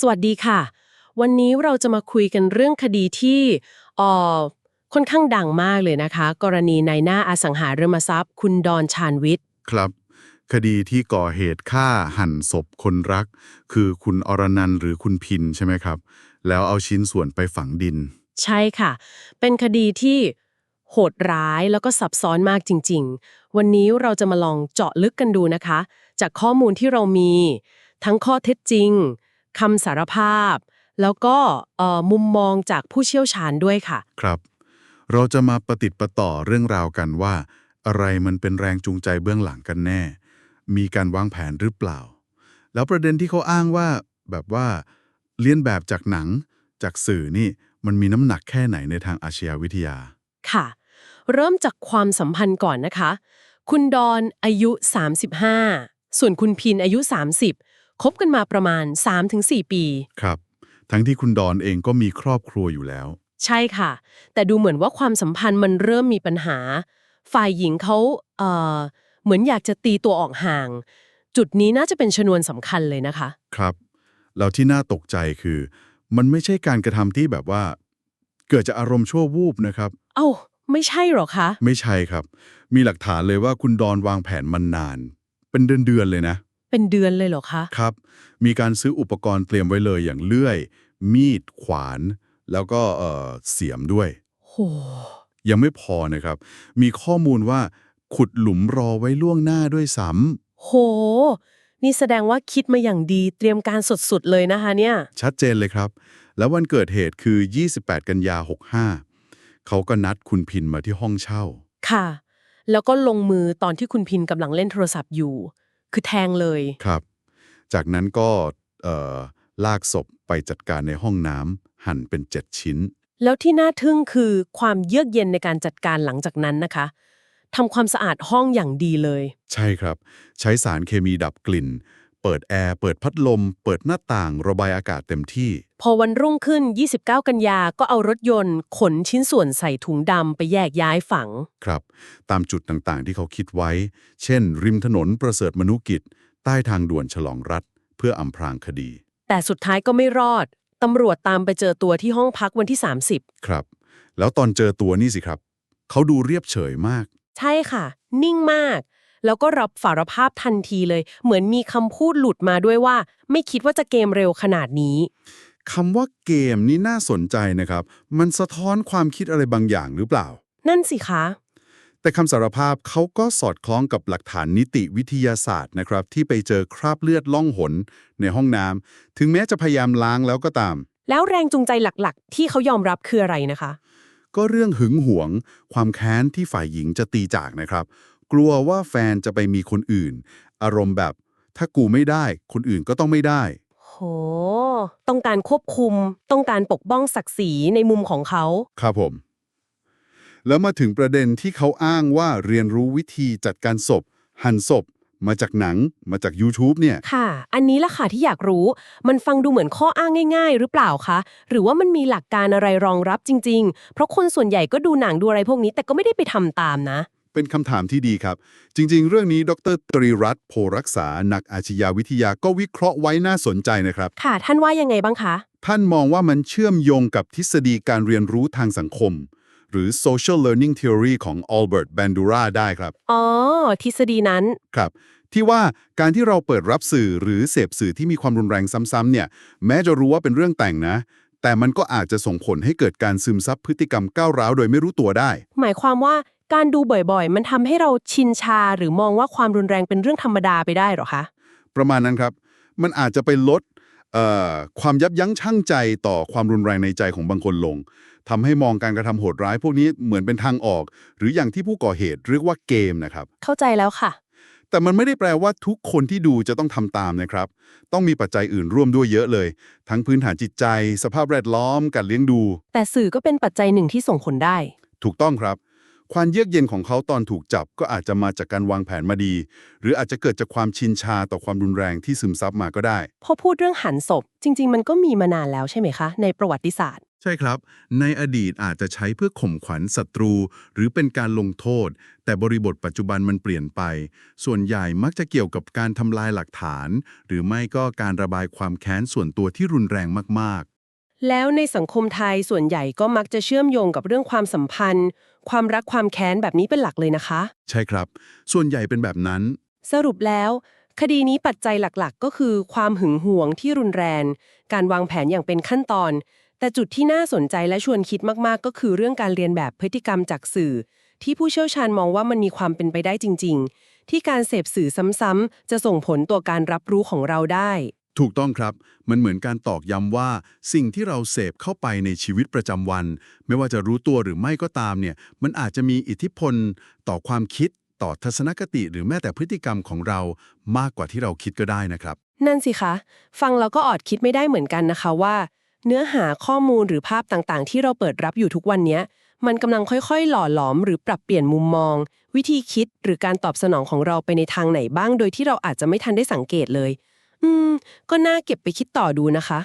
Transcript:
สวัสดีค่ะ วันนี้เราจะมาคุยกันเรื่องคดีที่เอ่อค่อนข้างดังมากเลยนะคะ กรณีในหน้าอสังหาริมทรัพย์ คุณดอนชาญวิทย์ ครับ คดีที่ก่อเหตุฆ่าหั่นศพคนรัก คือคุณอรนันท์หรือคุณพินใช่ไหมครับ แล้วเอาชิ้นส่วนไปฝังดิน ใช่ค่ะ เป็นคดีที่โหดร้ายแล้วก็ซับซ้อนมากจริง ๆ วันนี้เราจะมาลองเจาะลึกกันดูนะคะ จากข้อมูลที่เรามี ทั้งข้อเท็จจริง คำสารภาพ แล้วก็เอ่อมุมมองจากผู้เชี่ยวชาญด้วยค่ะ ครับ เราจะมาประติดประต่อเรื่องราวกันว่า อะไรมันเป็นแรงจูงใจเบื้องหลังกันแน่ มีการวางแผนหรือเปล่า แล้วประเด็นที่เขาอ้างว่าแบบว่าเลียนแบบจากหนังจากสื่อนี่มันมีน้ำหนักแค่ไหนในทางอาชญาวิทยา ค่ะ เริ่มจากความสัมพันธ์ก่อนนะคะ คุณดอนอายุ 35 ส่วนคุณพินอายุ 30 คบกันมาประมาณ 3-4 ปี ครับ ทั้งที่คุณดอนเองก็มีครอบครัวอยู่แล้ว ใช่ค่ะ แต่ดูเหมือนว่าความสัมพันธ์มันเริ่มมีปัญหา ฝ่ายหญิงเขาเอ่อเหมือนอยากจะตีตัวออกห่าง จุดนี้น่าจะเป็นชนวนสำคัญเลยนะคะ ครับแล้วที่น่าตกใจคือ มันไม่ใช่การกระทำที่แบบว่า เกิดจากอารมณ์ชั่ววูบนะครับ เอ้า ไม่ใช่หรอคะ ไม่ใช่ครับ มีหลักฐานเลยว่าคุณดอนวางแผนมันนาน เป็นเดือนๆเลยนะ เป็นเดือนเลยเหรอคะ ครับ มีการซื้ออุปกรณ์เตรียมไว้เลยอย่างเลื่อย มีด ขวาน แล้วก็เอ่อเสียมด้วย โห ยังไม่พอนะครับ มีข้อมูลว่าขุดหลุมรอไว้ล่วงหน้าด้วยซ้โห นี่แสดงว่าคิดมาอย่างดีเตรียมการสุดๆเลยนะคะเนี่ยำชัดเจนเลยครับ แล้ววันเกิดเหตุคือ 28 กันยา 65 เขาก็นัดคุณพินมาที่ห้องเช่า ค่ะ แล้วก็ลงมือตอนที่คุณพินกำลังเล่นโทรศัพท์อยู่ คือแทงเลยครับ จากนั้นก็เอ่อลากศพไปจัดการในห้องน้ำหั่นเป็น7ชิ้น แล้วที่น่าทึ่งคือความเยือกเย็นในการจัดการหลังจากนั้นนะคะทำความสะอาดห้องอย่างดีเลย ใช่ครับ ใช้สารเคมีดับกลิ่น เปิดแอร์เปิดพัดลม เปิดหน้าต่างระบายอากาศเต็มที่ พอวันรุ่งขึ้น 29 กันยาก็เอารถยนต์ ขนชิ้นส่วนใส่ถุงดำไปแยกย้ายฝัง ครับ ตามจุดต่างๆที่เขาคิดไว้ เช่น ริมถนนประเสริฐมนุกิจ ใต้ทางด่วนฉลองรัฐ เพื่ออำพรางคดี แต่สุดท้ายก็ไม่รอดตำรวจตามไปเจอตัวที่ห้องพักวันที่ 30 ครับ แล้วตอนเจอตัวนี่สิครับ เขาดูเรียบเฉยมาก ใช่ค่ะ นิ่งมาก แล้วก็รับสารภาพทันทีเลย เหมือนมีคำพูดหลุดมาด้วยว่า ไม่คิดว่าจะเกมเร็วขนาดนี้คำว่าเกมนี่น่าสนใจนะครับ มันสะท้อนความคิดอะไรบางอย่างหรือเปล่า นั่นสิคะ แต่คำสารภาพเขาก็สอดคล้องกับหลักฐานนิติวิทยาศาสตร์นะครับ ที่ไปเจอคราบเลือดล่องหนในห้องน้ำถึงแม้จะพยายามล้างแล้วก็ตาม แล้วแรงจูงใจหลักๆ ที่เขายอมรับคืออะไรนะคะ ก็เรื่องหึงหวง ความแค้นที่ฝ่ายหญิงจะตีจากนะครับ กลัวว่าแฟนจะไปมีคนอื่น อารมณ์แบบ ถ้ากูไม่ได้ คนอื่นก็ต้องไม่ได้ โห ต้องการควบคุม ต้องการปกป้องศักดิ์ศรีในมุมของเขา ครับผม แล้วมาถึงประเด็นที่เขาอ้างว่าเรียนรู้วิธีจัดการศพ หั่นศพ มาจากหนัง มาจาก YouTube เนี่ย ค่ะ อันนี้ล่ะค่ะที่อยากรู้ มันฟังดูเหมือนข้ออ้างง่าย ๆ หรือเปล่าคะ หรือว่ามันมีหลักการอะไรรองรับจริง ๆ เพราะคนส่วนใหญ่ก็ดูหนังดูอะไรพวกนี้ แต่ก็ไม่ได้ไปทำตามนะ เป็นคำถามที่ดีครับ จริง ๆ เรื่องนี้ดรตรีรัตน์โพรักษา นักอาชญาวิทยาก็วิเคราะห์ไว้น่าสนใจนะครับ ค่ะ ท่านว่ายังไงบ้างคะ ท่านมองว่ามันเชื่อมโยงกับทฤษฎีการเรียนรู้ทางสังคม หรือ social learning theory ของ Albert Bandura ได้ครับ อ๋อ ทฤษฎีนั้น ครับ ที่ว่าการที่เราเปิดรับสื่อหรือเสพสื่อที่มีความรุนแรงซ้ำๆเนี่ย แม้จะรู้ว่าเป็นเรื่องแต่งนะ แต่มันก็อาจจะส่งผลให้เกิดการซึมซับพฤติกรรมก้าวร้าวโดยไม่รู้ตัวได้ หมายความว่า การดูบ่อยๆ มันทำให้เราชินชาหรือมองว่าความรุนแรงเป็นเรื่องธรรมดาไปได้เหรอคะ ประมาณนั้นครับ มันอาจจะไปลดเอ่อความยับยั้งชั่งใจต่อความรุนแรงในใจของบางคนลงทำให้มองการกระทำโหดร้ายพวกนี้เหมือนเป็นทางออก หรืออย่างที่ผู้ก่อเหตุเรียกว่าเกมนะครับ เข้าใจแล้วค่ะ แต่มันไม่ได้แปลว่าทุกคนที่ดูจะต้องทำตามนะครับ ต้องมีปัจจัยอื่นร่วมด้วยเยอะเลย ทั้งพื้นฐานจิตใจ สภาพแวดล้อม การเลี้ยงดู แต่สื่อก็เป็นปัจจัยหนึ่งที่ส่งผลได้ ถูกต้องครับ ความเยือกเย็นของเขาตอนถูกจับก็อาจจะมาจากการวางแผนมาดี หรืออาจจะเกิดจากความชินชาต่อความรุนแรงที่ซึมซับมาก็ได้ พอพูดเรื่องหันศพ จริง ๆ มันก็มีมานานแล้วใช่ไหมคะ ในประวัติศาสตร์ ใช่ครับ ในอดีตอาจจะใช้เพื่อข่มขวัญศัตรู หรือเป็นการลงโทษ แต่บริบทปัจจุบันมันเปลี่ยนไป ส่วนใหญ่มักจะเกี่ยวกับการทำลายหลักฐาน หรือไม่ก็การระบายความแค้นส่วนตัวที่รุนแรงมาก แล้วในสังคมไทยส่วนใหญ่ก็มักจะเชื่อมโยงกับเรื่องความสัมพันธ์ ความรักความแค้นแบบนี้เป็นหลักเลยนะคะๆใช่ครับ ส่วนใหญ่เป็นแบบนั้น สรุปแล้ว คดีนี้ปัจจัยหลักๆ ก็คือความหึงหวงที่รุนแรง การวางแผนอย่างเป็นขั้นตอน แต่จุดที่น่าสนใจและชวนคิดมากๆ ก็คือเรื่องการเรียนแบบพฤติกรรมจากสื่อ ที่ผู้เชี่ยวชาญมองว่ามันมีความเป็นไปได้จริง ๆ ที่การเสพสื่อซ้ำๆจะส่งผลต่อการรับรู้ของเราได้ ถูกต้องครับ มันเหมือนการตอกย้ำว่า สิ่งที่เราเสพเข้าไปในชีวิตประจำวัน ไม่ว่าจะรู้ตัวหรือไม่ก็ตามเนี่ย มันอาจจะมีอิทธิพลต่อความคิด ต่อทัศนคติหรือแม้แต่พฤติกรรมของเรามากกว่าที่เราคิดก็ได้นะครับ นั่นสิคะ ฟังแล้วก็อดคิดไม่ได้เหมือนกันนะคะว่า เนื้อหาข้อมูลหรือภาพต่างๆ ที่เราเปิดรับอยู่ทุกวันนี้มันกำลังค่อยๆ หล่อหลอมหรือปรับเปลี่ยนมุมมอง วิธีคิดหรือการตอบสนองของเราไปในทางไหนบ้าง โดยที่เราอาจจะไม่ทันได้สังเกตเลย อืม ก็น่าเก็บไปคิดต่อดูนะคะ